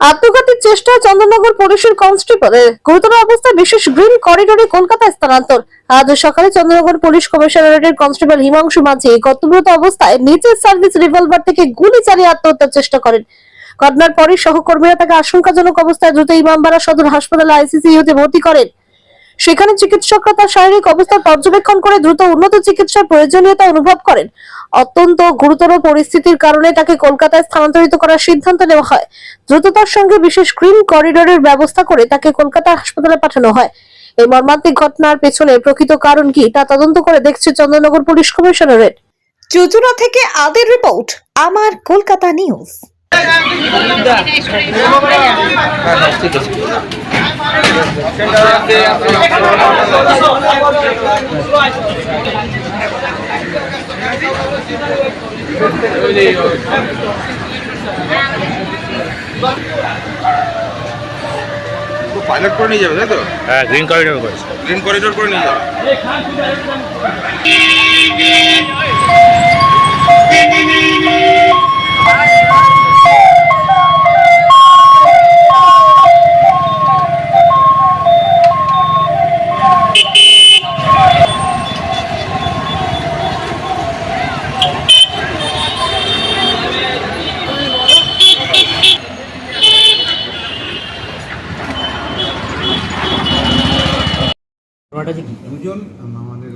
আত্মঘাতীর চেষ্টা চন্দননগর পুলিশের কনস্টেবলের গুরুতর অবস্থায় বিশেষ গ্রিন করিডোরে কলকাতা স্থানান্তর। আজ সকালে চন্দ্রনগর পুলিশ কমিশনারেটের কনস্টেবল হিমাংশু মাঝি কর্তব্যরত অবস্থায় নিজের সার্ভিস রিভলভার থেকে গুলি চালিয়ে আত্মহত্যার চেষ্টা করেন। ঘটনার পরে সহকর্মীরা তাকে আশঙ্কাজনক অবস্থায় দ্রুত ইমামবাড়া সদর হাসপাতালে আইসিসিইউতে ভর্তি করেন। সেখানে চিকিৎসকরা তার শারীরিক অবস্থা পর্যবেক্ষণ করে দ্রুত উন্নত চিকিৎসার প্রয়োজনীয়তা অনুভব করেন। অত্যন্ত গুরুতর পরিস্থিতির কারণে তাকে কলকাতায় স্থানান্তরিত করার সিদ্ধান্ত নেওয়া হয়। দ্রুততার সঙ্গে বিশেষ গ্রিন করিডোরের ব্যবস্থা করে তাকে কলকাতা হাসপাতালে পাঠানো হয়। এই মর্মান্তিক ঘটনার পেছনে প্রকৃত কারণ কি তা তদন্ত করে দেখছে চন্দননগর পুলিশ কমিশনারেট। চুচুড়া থেকে আদের রিপোর্ট আমার কলকাতা নিউজ। পাইলট করে নিয়ে যাবে তাই তো? হ্যাঁ গ্রিন করিডোর করেছে গ্রিন করিডোর করে নিয়ে যাবে। দুজন আমাদের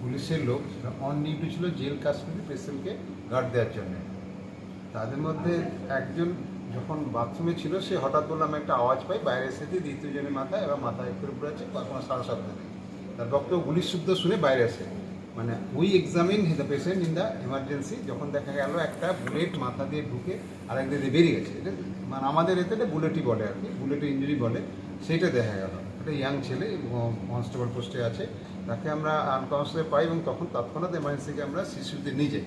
পুলিশের লোক অন ডিউটি ছিল জেল কাশ্মীরি পেশেন্টকে গার্ড দেওয়ার জন্য। তাদের মধ্যে একজন যখন বাথরুমে ছিল, সে হঠাৎ বললাম একটা আওয়াজ পাই, বাইরে এসে দিয়ে দ্বিতীয় জনের মাথায়, এবার মাথায় আছে, বা কোনো শব্দ নেই। তার বক্তব্য গুলির শব্দ শুনে বাইরে আসে। মানে we examine the patient in the emergency যখন দেখা গেল একটা বুলেট মাথা দিয়ে ঢুকে আর একদিন দিয়ে বেরিয়ে গেছে। মানে আমাদের এতে বুলেটই বলে আর কি বুলেটের ইঞ্জুরি বলে, সেইটা দেখা গেল। একটা ইয়াং ছেলে কনস্টেবল পোস্টে আছে। তাকে আমরা আনকনস্টেবল পাই এবং তখন তৎক্ষণাৎ এমার্জেন্সিকে আমরা শিশুতে নিয়ে যাই।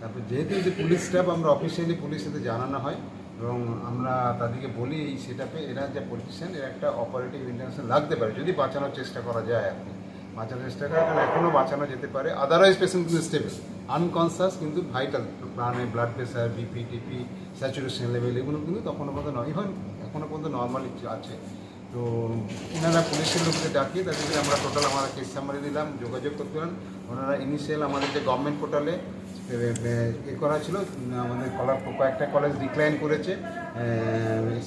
তারপর যেহেতু যে পুলিশ স্টাফ আমরা অফিসিয়ালি পুলিশ সাথে জানানো হয় এবং আমরা তাদেরকে বলি এই সেটাপে এরা যে পলিটিশিয়ান এর একটা অপারেটিভ ইন্টারভেনশন লাগতে পারে, যদি বাঁচানোর চেষ্টা করা যায় আর কি। বাঁচানোর চেষ্টা করে কারণ এখনও বাঁচানো যেতে পারে। আদারওয়াইজ পেশেন্ট কিন্তু স্টেবল আনকনসাস কিন্তু ভাইটাল প্রাণে blood pressure BP TP saturation level এগুলো কিন্তু তখনও পর্যন্ত নয় ইভেন এখনও পর্যন্ত নর্মালি আছে। তো ওনারা পুলিশের লোককে ডাকিয়ে তাদেরকে আমরা টোটাল আমরা কেস সামারি দিলাম, যোগাযোগ করতে পারেন। ওনারা ইনিশিয়াল আমাদের যে গভর্নমেন্ট পোর্টালে এ করা ছিল, আমাদের কলা- কয়েকটা কলেজ ডিক্লাইন করেছে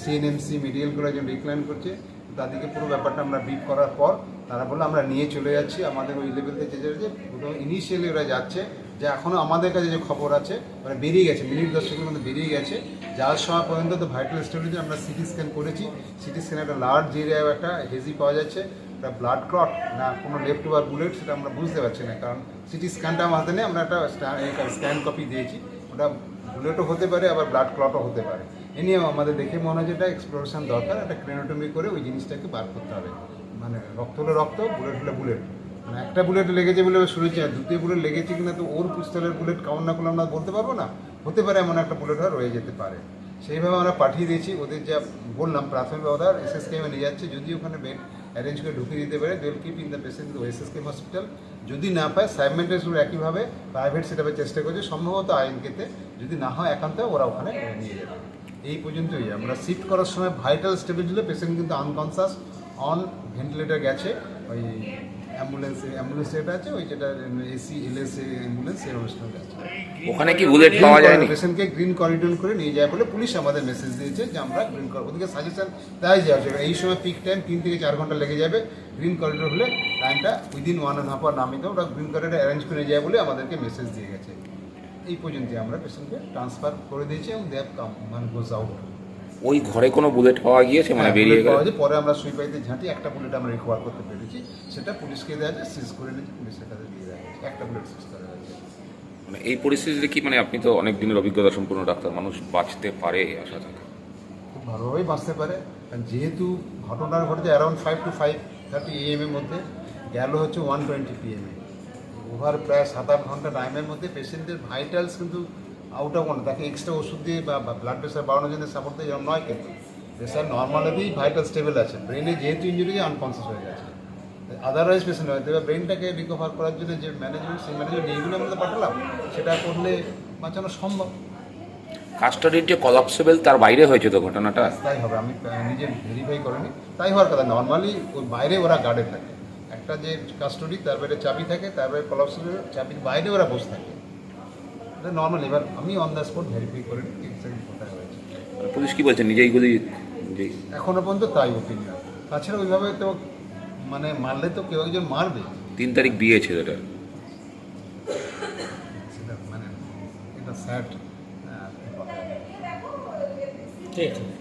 সিএনএমসি মেডিকেল কলেজ ডিক্লাইন করছে, তাদেরকে পুরো ব্যাপারটা আমরা ব্রিফ করার পর তারা বলল, আমরা নিয়ে চলে যাচ্ছি। আমাদের ওই লেভেল থেকে যে যে প্রথম ইনিশিয়ালি ওরা যাচ্ছে যে এখনও আমাদের কাছে যে খবর আছে মানে বেরিয়ে গেছে, মিনিট দশেকের মধ্যে বেরিয়ে গেছে। যাওয়ার সময় পর্যন্ত তো ভাইটাল স্টোরেজে আমরা সিটি স্ক্যান করেছি। সিটি স্ক্যানে একটা লার্জ এরিয়ায় একটা হেজি পাওয়া যাচ্ছে। একটা ব্লাড ক্লট না কোনো লেফট ওভার বুলেট সেটা আমরা বুঝতে পারছি না, কারণ সিটি স্ক্যানটা আমার হাতে নেই, আমরা একটা স্ক্যান কপি দিয়েছি। ওটা বুলেটও হতে পারে, আবার ব্লাড ক্লটও হতে পারে। এ আমাদের দেখে মনে হয় যে এটা এক্সপ্লোরেশন দরকার, একটা ক্রেনোটমি করে ওই জিনিসটাকে বার করতে হবে। মানে রক্ত হলে রক্ত বুলেট হলে বুলেট একটা বুলেট লেগেছে বলে শুনেছি, আর দ্বিতীয় বুলেট লেগেছে কিনা তো ওর পিস্তলের বুলেট কাউন্ট না করলে আমরা বলতে পারব না। হতে পারে এমন একটা বুলেট রয়ে যেতে পারে। সেইভাবে আমরা পাঠিয়ে দিয়েছি, ওদের যা বললাম, প্রাথমিক অর্ডার এস এস কেমে নিয়ে যাচ্ছে। যদি ওখানে বেড অ্যারেঞ্জ করে ঢুকিয়ে দিতে পারে they'll keep in the patient S S K M hospital যদি না পায় সাইমেন্টাসগুলো একইভাবে প্রাইভেট সেটাপে চেষ্টা করছে। সম্ভবত আইনকেতে যদি না হয় একান্ত ওরা ওখানে নিয়ে যাবে। এই পর্যন্তই। আমরা শিফট করার সময় ভাইটাল স্টেবল ছিল পেশেন্ট কিন্তু আনকনসাস অন ভেন্টিলেটর গেছে। ওই অ্যাম্বুলেন্স অ্যাম্বুলেন্স যেটা আছে ওই যেটা এসি এলএস অ্যাম্বুলেন্স সেই অনুষ্ঠানে আছে ওখানে কি বুলেট পাওয়া যায়নি? পেশেন্টকে গ্রিন করিডোর করে নিয়ে যায় বলে পুলিশ আমাদের মেসেজ দিয়েছে যে আমরা গ্রিন কর ওদিকে সাজেশন দেওয়া যাচ্ছে এই সময় পিক টাইম তিন থেকে চার ঘণ্টা লেগে যাবে। গ্রিন করিডোর হলে টাইমটা within one and half hour নামিয়ে ওরা গ্রিন করিডোর অ্যারেঞ্জ করে যায় বলে আমাদেরকে মেসেজ দিয়ে গেছে। এই পর্যন্তই আমরা পেশেন্টকে ট্রান্সফার করে দিয়েছি এবং দেব কাম মানে গোজ আউট ওই ঘরে কোনো বুলেট পাওয়া গিয়েছে মানে বেরিয়ে গেল। পরে আমরা সুইপাইতে ঝাঁটি একটা বুলেট আমরা রিকভার করতে পেরেছি। সেটা পুলিশকে দেওয়া যায় সিজ করে নিয়েছি পুলিশের কাছে দিয়ে দেওয়া হয়েছে। একটা বুলেট সিস্টার হয়েছে। মানে এই পরিস্থিতিতে কি মানে আপনি তো অনেক দিনের অভিজ্ঞতা সম্পূর্ণ ডাক্তার মানুষ বাঁচতে পারে আশা থাকে? খুব ভালোভাবেই বাঁচতে পারে। কারণ যেহেতু ঘটনাটা ঘটেছে around five to five thirty AM এর মধ্যে গেল হচ্ছে ওয়ান টোয়েন্টি পিএমে ওভার প্রায় সাত আট ঘণ্টা টাইমের মধ্যে পেশেন্টের ভাইটালস কিন্তু আউট অফ কন্ট্রোল তাকে এক্সট্রা ওষুধ দিয়ে বা ব্লাড প্রেশার বাড়ানোর জন্য সাপোর্ট দিয়ে এরকম নয় কিন্তু। প্রেশার নর্মালিতেই ভাইটাল স্টেবল আছে। ব্রেনে যেহেতু ইঞ্জুরি আনকনসিয়াস হয়ে গেছে। আদারওয়াইজ পেশেন্ট হয় তবে ব্রেনটাকে রিকভার করার জন্য যে ম্যানেজমেন্ট সেই ম্যানেজমেন্ট এইগুলো আমরা পাঠালাম সেটা করলে বাঁচানো সম্ভব। কাস্টাডির যে কলাপসেবল তার বাইরে হয়েছে তো ঘটনাটা? তাই হবে। আমি নিজে ভেরিফাই করিনি। তাই হওয়ার কথা। নর্মালি ওর বাইরে ওরা গার্ডে থাকে। একটা যে কাস্টডি তার বাইরে চাবি থাকে তার বাইরে কলাপসের চাবির বাইরে ওরা বসে থাকে। এটা নর্মাল এবার আমি অন দ্য স্পট ভেরিফাই করে নিই কোথায় হয়েছে। পুলিশ কি বলছে? নিজেই গুলি এখনও পর্যন্ত তাই ওপিনিয়ন তাছাড়া ওইভাবে তো মানে মারলে তো কেউ একজন মারবে। তিন তারিখ বিয়ে ছেলেটার সেটা মানে এটা স্যাড ঠিক আছে।